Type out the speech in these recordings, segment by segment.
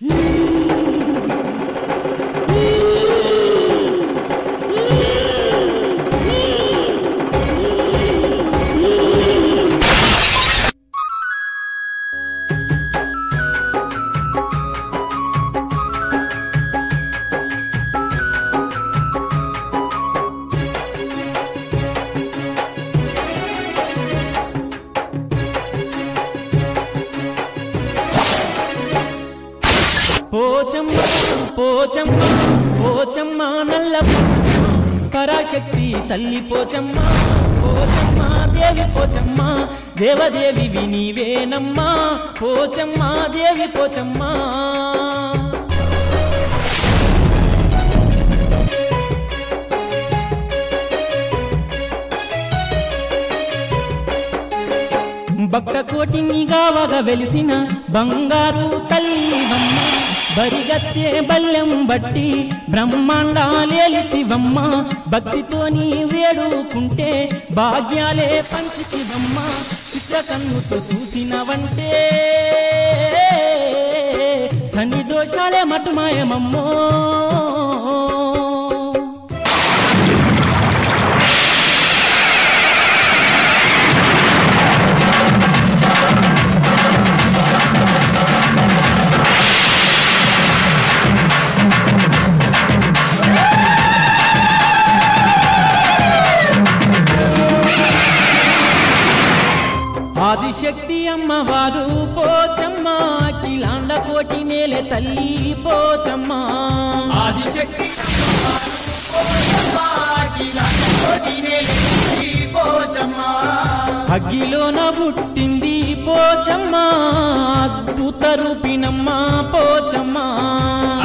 పోచమ్మ పోచమ్మ నల్ల పరాశక్తి తల్లి పోచమ్మ పోచమ్మ దేవి పోచమ్మ దేవదేవి వినివేనమ్మా పోచమ్మ దేవి పోచమ్మ. భక్త కోటిని గావగా వెలిసిన బంగారు తల్లి అమ్మ. బరిగత్తే బల్లెం బట్టి బ్రహ్మాండాలేలితివమ్మ భక్తితోని వేడుకుంటే భాగ్యాలే పంచితివమ్మ. చిత్రకన్నుతో చూసినవంటే సన్ని దోషాలే మటుమాయమమ్మో. ఆదిశక్తి అమ్మవారు పోచమ్మ కిలాండ కోటి నేలే తల్లి పోచమ్మ ఆదిశక్తి. అగ్గిలోన పుట్టింది పోచమ్మ అద్భుత రూపినమ్మ పోచమ్మ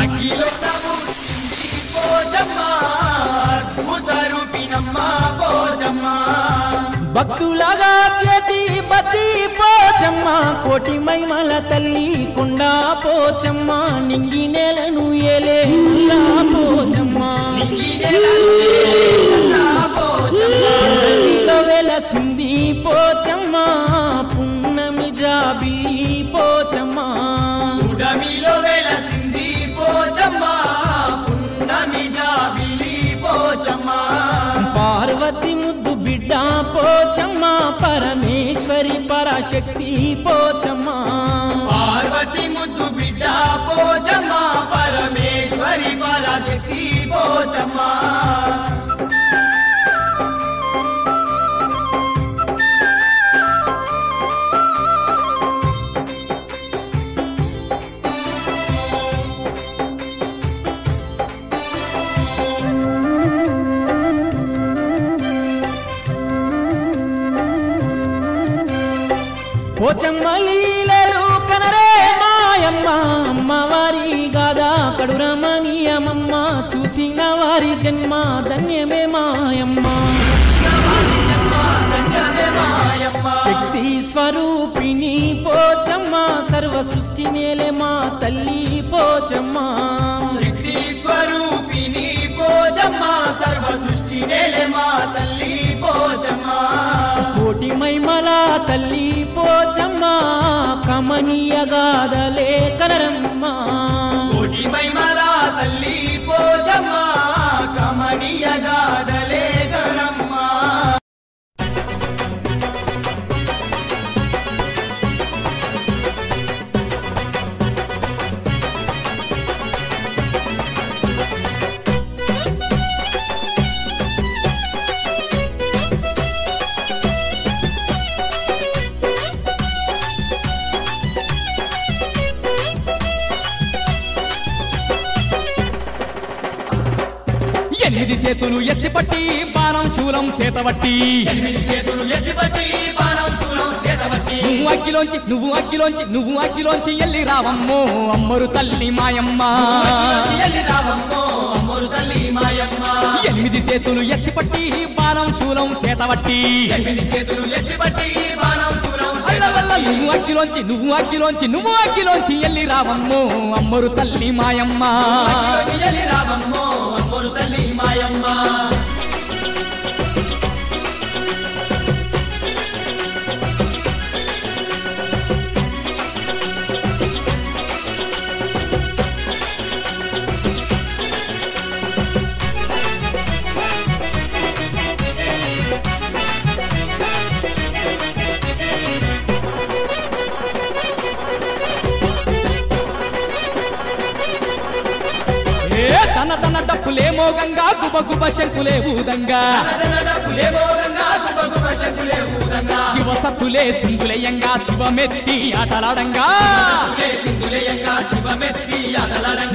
అగ్గిలో పుట్టింది పోచమ్మ, అద్భుత రూపిణమ్మ పోచమ్మ. భక్తులగా చేతి బతి పోచమ్మ కోటి మైమల తల్లి కుండా పోచమ్మ నింగి నేలను ఏలే. పోచమ్మ పరమేశ్వరి పరాశక్తి పోచమ్మ పార్వతి ముద్దు బిడ్డ పోచమ్మ పరమేశ్వరి పరాశక్తి పోచమ్మ పోచమ్మ సృష్టి నేలే మా తల్లి పోచమ్మ. శక్తి స్వరూపిణి పోచమ్మ సర్వ సృష్టి నేలే మా తల్లి పోచమ్మ. కోటి మైమల తల్లి పోచమ్మ కమనీయ గాదలే కనరమ్మ. కోటి మైమల తల్లి పోచమ్మ కమనీయ చేతులు ఎత్తిపట్టి బాణం చూలం చేతబట్టి చూలం నువ్వు అగ్గిలోంచి నువ్వు అగ్గిలోంచి నువ్వు అగ్గిలోంచి ఎల్లి రావమ్మో అమ్మరు తల్లి మాయమ్మ. ఎల్లి రావమ్మో అమ్మోరు తల్లి మాయమ్మ. ఎనిమిది చేతులు ఎత్తిపట్టి బాణం శూలం చేతబట్టి ఎనిమిది చేతులు ఎత్తిపట్టి బాణం చూలం అల్లల్లల్ల నువ్వు అక్కిలోంచి నువ్వు అక్కిలోంచి నువ్వు అక్కిలోంచి ఎల్లి రావమ్మో అమ్మరు తల్లి మాయమ్మ. ఎల్లి రావమ్మో అమ్మరు తల్లి మాయమ్మ. డప్పులే గుబగుబ శంకులే ఊదంగా. శివ సత్తులే సింగులయంగా శివమెత్తి ఆటలాడంగా.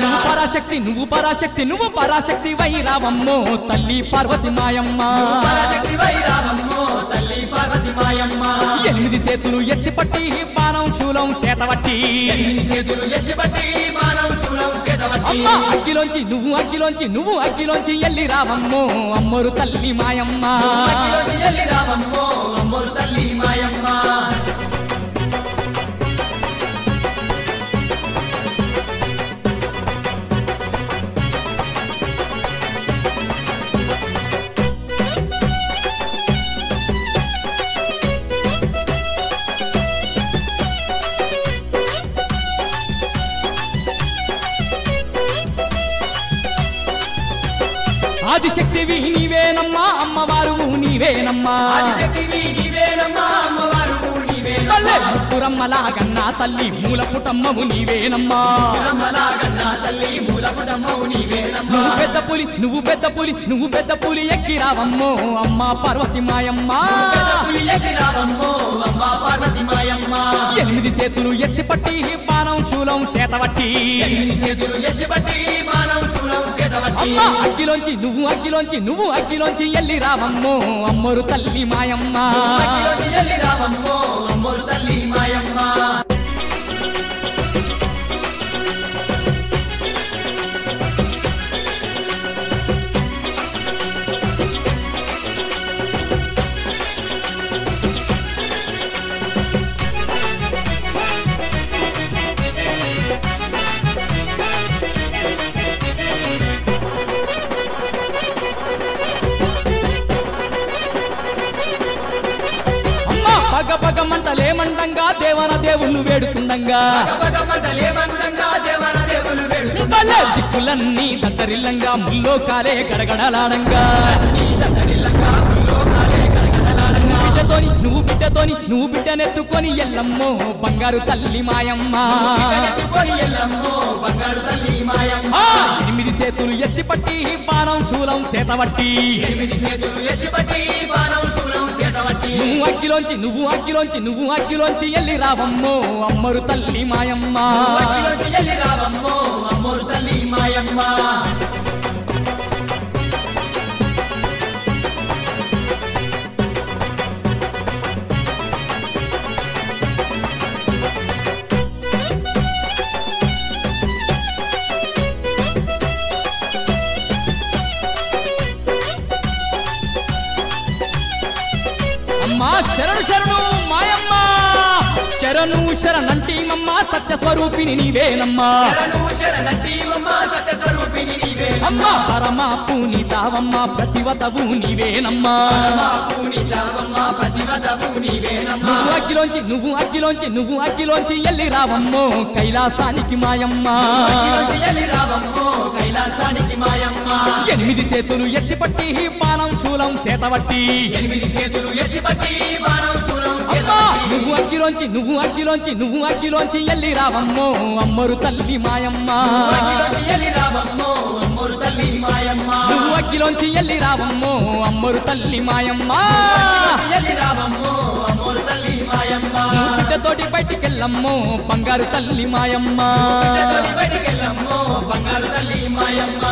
నువ్వు పరాశక్తి నువ్వు పరాశక్తి నువ్వు పరాశక్తి వైరావమ్మో తల్లి పార్వతి మాయమ్మ. పరాశక్తి వైరావమ్మో తల్లి పార్వతి మాయమ్మ. ఎనిమిది చేతులు బాణం శూలం ఎత్తిపట్టి శూలం చేతబట్టి అమ్మ అగ్గిలోంచి నువ్వు అగ్గిలోంచి నువ్వు అగ్గిలోంచి ఎల్లి రావమ్మో అమ్మోరు తల్లి మాయమ్మ. అగ్గిలోకి ఎల్లి అమ్మోరు తల్లి మాయమ్మ. ఆదిశక్తివి నీవేనమ్మా అమ్మవారు నీవేనమ్మా. ముక్కురమ్మలాగన్నా తల్లి మూల మూలపుటమ్మవు నీవేనమ్మా. నువ్వు పెద్ద పులి నువ్వు పెద్ద పులి నువ్వు పెద్ద పులి ఎక్కి రావమ్మో అమ్మ పార్వతి మాయమ్మ. పెద్ద పులి ఎక్కి రావమ్మో అమ్మ పార్వతి మాయమ్మ. ఎనిమిది చేతులు ఎత్తి పట్టి బాణం శూలం చేతబట్టి ఎనిమిది చేతులు ఎత్తిపట్టి అమ్మ అగ్గిలోంచి నువ్వు అగ్గిలోంచి నువ్వు అగ్గిలోంచి ఎల్లి రావమ్మో అమ్మరు తల్లి మాయమ్మ. అగ్గిలోకి ఎల్లి రావమ్మో అమ్మోరు తల్లి మాయమ్మ. పగ దేవన దేవుళ్ళు వేడుతుండంగా దిక్కులన్నీ దత్తరిల్లంగా ముల్లోకాలే గడగడలాడంగా. బిడ్డతోని నువ్వు బిడ్డతోని నువ్వు బిడ్డనెత్తుకొని ఎల్లమ్మో బంగారు తల్లి మాయమ్మ. ఎనిమిది చేతులు ఎత్తిపట్టి బాణం చూలం చేతబట్టి. ఎనిమిది చేతులు ఎత్తిపట్టి బాణం నువ్వు అగ్గిలోంచి నువ్వు అగ్గిలోంచి నువ్వు అగ్గిలోంచి ఎల్లి రావమ్మో అమ్మరు తల్లి మాయమ్మ. అగ్గిలోకి ఎల్లి రావమ్మో అమ్మరు తల్లి మాయమ్మ. శరణు శరణు మాయమ్మ. శరణు శరణంటి మమ్మ సత్య స్వరూపిణి నీవేనమ్మా అమ్మ పరమా పూనితావమ్మ ప్రతివతవు నీవేనమ్మా నువ్వు అగ్గిలోంచి నువ్వు అగ్గిలోంచి నువ్వు అగ్గిలోంచి ఎల్లి రావమ్మో కైలాసానికి మాయమ్మ. ఎనిమిది చేతులు ఎత్తి పట్టి బాణం శూలం చేతబట్టి ఎనిమిది చేతులు ఎత్తిపట్టి చేతబట్టి నువ్వు అగ్గిలోంచి నువ్వు అగ్గిలోంచి నువ్వు అగ్గిలోంచి ఎల్లి రావమ్మో అమ్మరు తల్లి మాయమ్మ. నువ్వు అగ్గిలోంచి ఎల్లి రావమ్మో అమ్మరు తల్లి మాయమ్మ. బిడ్డతోటి బయటికెళ్ళమ్మో బంగారు తల్లి మాయమ్మ. బంగారు తల్లి మాయమ్మ.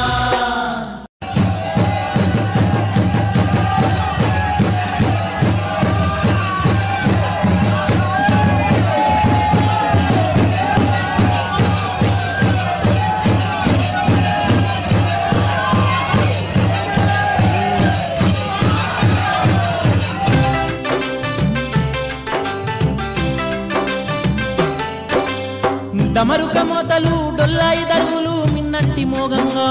డమరుక మోతలు డొల్లాయి దరుగులు మిన్నట్టి మోగంగా.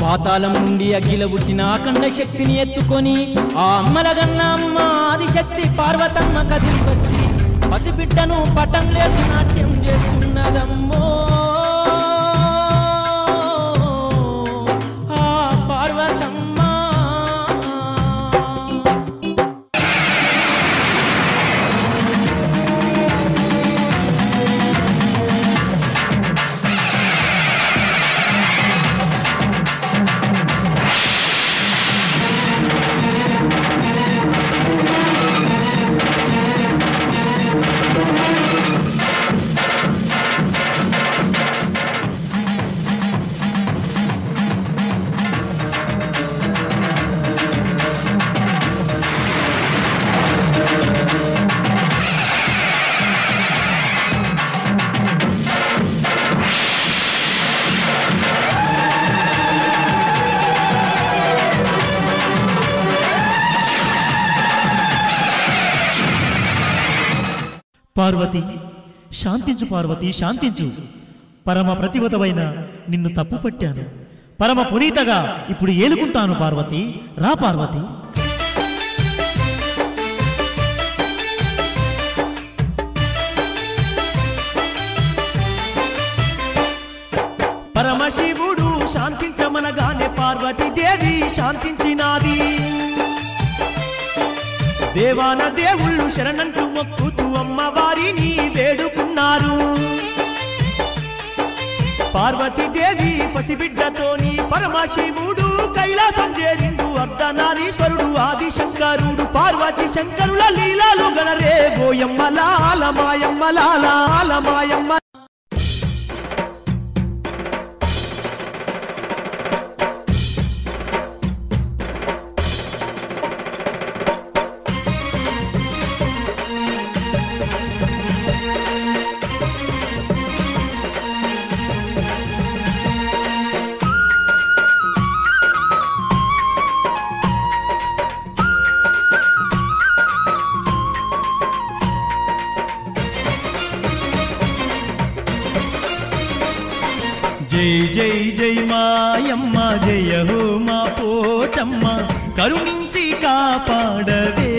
పాతాళం నుండి అగ్గిల పుట్టిన అఖండ శక్తిని ఎత్తుకొని ఆ అమ్మల అమ్మ ఆదిశక్తి పార్వతమ్మ కదిలి వచ్చి పసిబిడ్డను పటం లేసి నాట్యం చేస్తున్నదమ్మో. ఆ పార్వతమ్మ. పార్వతి. శాంతించు పార్వతి శాంతించు. పరమ ప్రతివతమైన నిన్ను తప్పు పట్టాను. పరమ పునీతగా ఇప్పుడు ఏలుకుంటాను పార్వతి. రా పార్వతి. పరమశివుడు శాంతించమనగానే పార్వతీదేవి శాంతించినాది. దేవాన దేవుళ్ళు శరణంటూ మొక్కుతూ అమ్మవారిని వేడుకున్నారు. పార్వతీదేవి పసిబిడ్డతోని పరమశివుడు కైలాసం చేరిండు అర్ధనారీశ్వరుడు ఆదిశంకరుడు పార్వతి శంకరుల లీలాలు గనరే గోయమ్మ లాల మాయమ్మ లాల మాయమ్మ పోచమ్మ కరుణించి కాపాడవే.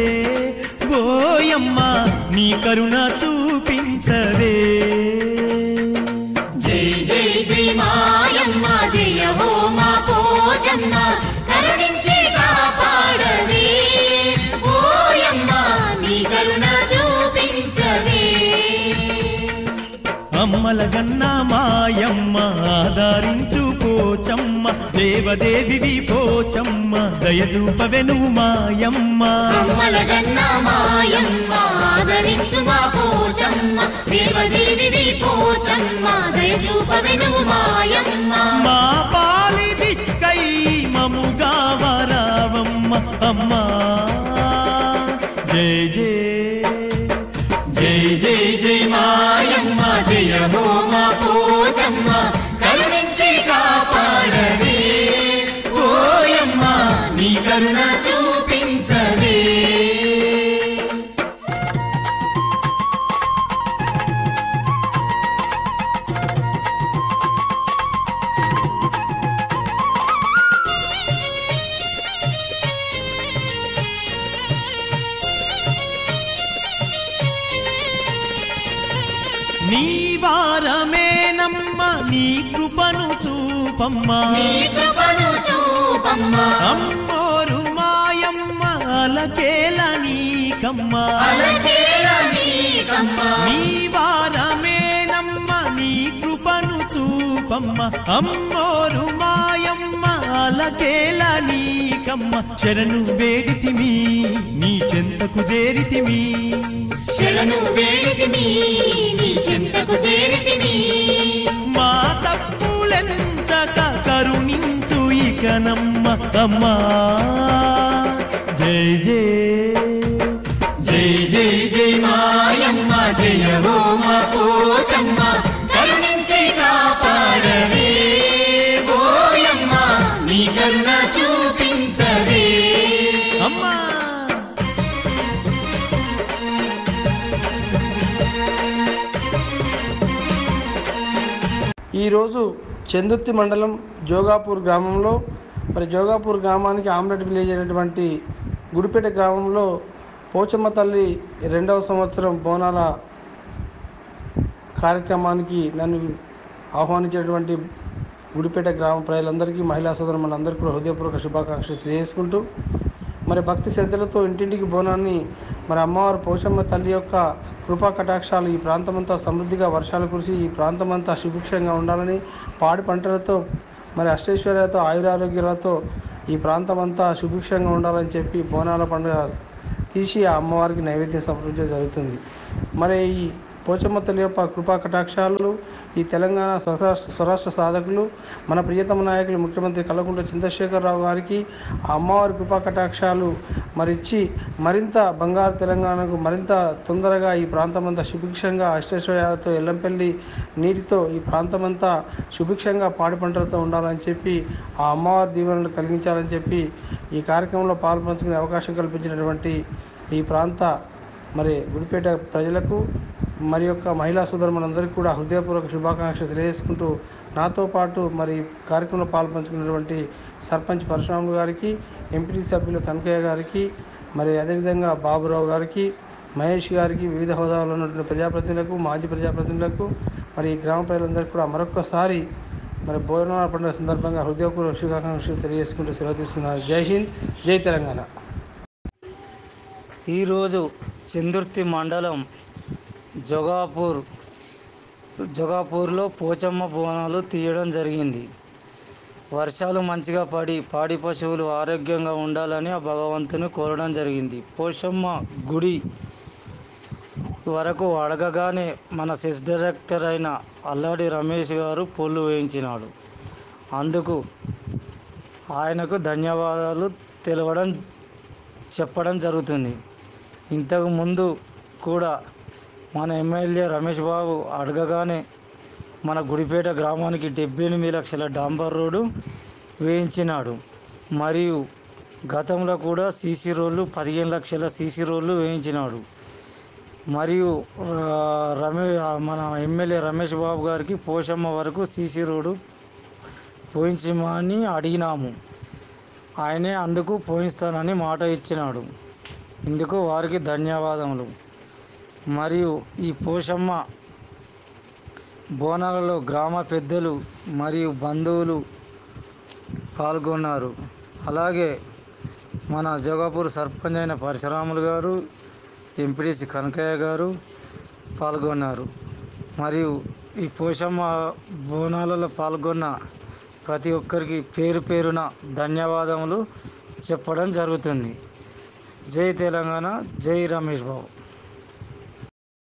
గోయమ్మ నీ కరుణ చూపించవే. జై జై జై మాయమ్మ జయ హో మా పోచమ్మ కరుణించి కాపాడవే. ఓయమ్మ నీ కరుణ చూపించవే. అమ్మల గన్న మాయమ్మ ఆదరించు పోచమ్మ దేవదేవివి పోచమ్మ దయచూపవెను మాయమ్మ. అమ్మల గన్న మాయమ్మ ఆదరించు మా పోచమ్మ దేవదేవి పోచమ్మ దయచూపవెను మాయమ్మ. మా పాలి దిక్కై మముగా వరావమ్మ అమ్మా. జై జై జై జై జై మాయమ్మ జయ హో మా పోచమ్మ. చూపమ్మ. అమ్మోరు మాయమ్మ అలకేల నీకమ్మ. నీ వారమేనమ్మ నీ కృపను చూపమ్మ. అమ్మోరు మాయమ్మ అలకేల నీకమ్మ. శరణు వేడితిమి నీ చెంతకు చేరితిమి. శరణు వేడితిమి నీ చింతకు చేరితిమి. మా తప్పులెంచక ఇకనమ్మ అమ్మా. జై జై. జై జై జై మాయమ్మ జయ హో మా పోచమ్మ కరుణించి కాపాడవే. ఓయమ్మ నీ కరుణ చూపించవే. అమ్మా. ఈరోజు చందుర్తి మండలం జోగాపూర్ గ్రామంలో మరి జోగాపూర్ గ్రామానికి ఆమ్లెట్ విలేజ్ అయినటువంటి గుడిపేట గ్రామంలో పోచమ్మ తల్లి రెండవ సంవత్సరం బోనాల కార్యక్రమానికి నన్ను ఆహ్వానించినటువంటి గుడిపేట గ్రామ ప్రజలందరికీ మహిళా సోదరులందరికీ కూడా హృదయపూర్వక శుభాకాంక్షలు తెలియజేసుకుంటూ మరి భక్తి శ్రద్ధలతో ఇంటింటికి బోనాన్ని మరి అమ్మవారు పోచమ్మ తల్లి యొక్క కృపా కటాక్షాలు ఈ ప్రాంతమంతా సమృద్ధిగా వర్షాలు కురిసి ఈ ప్రాంతమంతా సుభిక్షంగా ఉండాలని పాడి పంటలతో మరి అష్టైశ్వర్యాలతో ఆయురారోగ్యాలతో ఈ ప్రాంతమంతా సుభిక్షంగా ఉండాలని చెప్పి బోనాల పండుగ తీసి ఆ అమ్మవారికి నైవేద్యం సమర్పించడం జరుగుతుంది. మరి ఈ పోచమ్మ తల్లి యొక్క కృపా కటాక్షాలు ఈ తెలంగాణ స్వరాష్ట్ర సాధకులు మన ప్రియతమ నాయకులు ముఖ్యమంత్రి కల్వకుంట్ల చంద్రశేఖరరావు గారికి ఆ అమ్మవారి కృపా కటాక్షాలు మరి ఇచ్చి మరింత బంగారు తెలంగాణకు మరింత తొందరగా ఈ ప్రాంతమంతా సుభిక్షంగా అష్టైశ్వర్యాలతో ఎల్లంపల్లి నీటితో ఈ ప్రాంతమంతా సుభిక్షంగా పాడి పంటలతో ఉండాలని చెప్పి ఆ అమ్మవారి దీవెనలు కలిగించాలని చెప్పి ఈ కార్యక్రమంలో పాల్పంచుకునే అవకాశం కల్పించినటువంటి ఈ ప్రాంత మరి గుడిపేట ప్రజలకు మరి యొక్క మహిళా సోదరులందరికీ కూడా హృదయపూర్వక శుభాకాంక్షలు తెలియజేసుకుంటూ నాతో పాటు మరి కార్యక్రమంలో పాల్పంచుకున్నటువంటి సర్పంచ్ పరశురాములు గారికి ఎంపీ సభ్యులు కనకయ్య గారికి మరి అదేవిధంగా బాబురావు గారికి మహేష్ గారికి వివిధ హోదాలో ఉన్నటువంటి ప్రజాప్రతినిధులకు మాజీ ప్రజాప్రతినిధులకు మరి ఈ గ్రామ ప్రజలందరికీ కూడా మరొకసారి మరి భోజనాల పండుగ సందర్భంగా హృదయపూర్వక శుభాకాంక్షలు తెలియజేసుకుంటూ సెలవు తీసుకున్నారు జై హింద్ జై తెలంగాణ. ఈరోజు చందుర్తి మండలం జొగాపూర్ జొగాపూర్లో పోచమ్మ బోనాలు తీయడం జరిగింది. వర్షాలు మంచిగా పడి పాడి పశువులు ఆరోగ్యంగా ఉండాలని ఆ భగవంతుని కోరడం జరిగింది. పోచమ్మ గుడి వరకు అడగగానే మన సెస్ డైరెక్టర్ అయిన అల్లాడి రమేష్ గారు పొల్లు వేయించినాడు. అందుకు ఆయనకు ధన్యవాదాలు తెలవడం చెప్పడం జరుగుతుంది. ఇంతకు ముందు కూడా మన ఎమ్మెల్యే రమేష్ బాబు అడగగానే మన గుడిపేట గ్రామానికి డెబ్బై ఎనిమిది లక్షల డాంబర్ రోడ్డు వేయించినాడు. మరియు గతంలో కూడా సీసీ రోడ్లు పదిహేను లక్షల సీసీ రోడ్లు వేయించినాడు. మరియు రమే మన ఎమ్మెల్యే రమేష్ బాబు గారికి పోషమ్మ వరకు సీసీ రోడ్డు పోయించమని అడిగినాము. ఆయనే అందుకు పోయిస్తానని మాట ఇచ్చినాడు. ఇందుకు వారికి ధన్యవాదములు. మరియు ఈ పోషమ్మ బోనాలలో గ్రామ పెద్దలు మరియు బంధువులు పాల్గొన్నారు. అలాగే మన జోగాపూర్ సర్పంచ్ అయిన పరశురాములు గారు ఎంపీడీసీ కనకయ్య గారు పాల్గొన్నారు. మరియు ఈ పోషమ్మ బోనాలలో పాల్గొన్న ప్రతి ఒక్కరికి పేరు పేరున ధన్యవాదములు చెప్పడం జరుగుతుంది. జై తెలంగాణ జై రమేష్ బాబు.